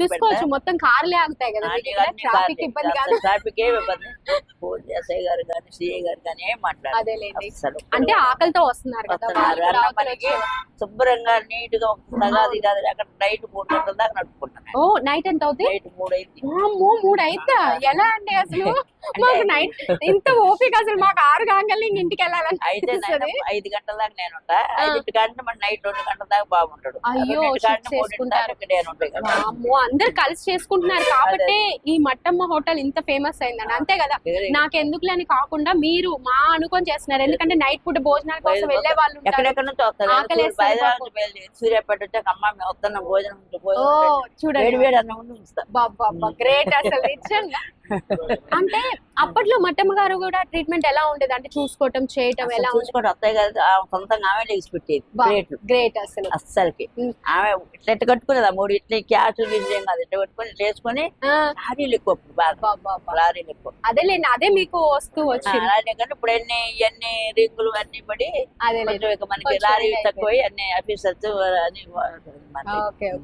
చూసుకోవచ్చు. మొత్తం కార్లే ఆగుతాయి కదా ట్రాఫిక్ ఇబ్బంది కాదు. ట్రాఫిక్ ఏమి ఇబ్బంది. పోలీస్ ఎస్ఐ గారు కానీ సిఐ గారు కానీ ఏం మాట్లాడారు. అంటే ఆకలితో వస్తున్నారు కదా. మనకి శుభ్రంగా నీట్గా తగాది కాదు అక్కడ నైట్ మూడు గంటల దాకా ఓ నైట్ ఎంత అవుతుంది మూడు అయిద్దా ఎలా అండి అసలు? మాకు నైట్ ఇంత ఓపిక అసలు మాకు ఆరు ఇంక ఇంటికి వెళ్ళాలని ఐదు గంటల దాకా నేను ఉంటా. ఐదింటి కంటే మన నైట్ రెండు గంటల దాకా బాగుంటాడు అయ్యో, అమ్మో అందరు కలిసి చేసుకుంటున్నారు. కాబట్టి ఈ మట్టమ్మ హోటల్ ఇంత ఫేమస్ అయిందండి అంతే కదా. నాకెందుకులే అని కాకుండా మీరు మా అనుకొని చేస్తున్నారు. ఎందుకంటే నైట్ పూట భోజనాల కోసం వెళ్ళే వాళ్ళు ఎక్కడెక్కడ నుంచి వస్తారు. సూర్యాపేట వచ్చాక అమ్మ మేము వస్తున్నాం భోజనం ఉంది. వేడి వేడి అన్నం గ్రేట్ అసలు అంటే అప్పట్లో మట్టమ్మ గారు కూడా ట్రీట్మెంట్ ఎలా ఉండేది? అంటే చూసుకోవటం చేయటం ఎలా చూసుకోండి అత్తయ్య గారు సొంతంగా ఆమె లెగిసి పెట్టేది. ప్లేట్లు గ్రేట్ అసలు. అస్సలకి. ఆమె ఇట్లా ఇట్లా కట్టుకునేది? ఆ మూడు ఇట్లా క్యాచ్ ఏం కాదు. ఇట్లా వేసుకొని ఆ, లారీలు ఎక్కువ లారీలు ఎక్కువ. అదేలేండి అదే మీకు వస్తూ కానీ ఇప్పుడు ఎన్ని ఎన్ని రింగులు అన్ని పడి ఇక మనకి లారీ తక్కువ అన్ని ఆఫీసర్స్ అని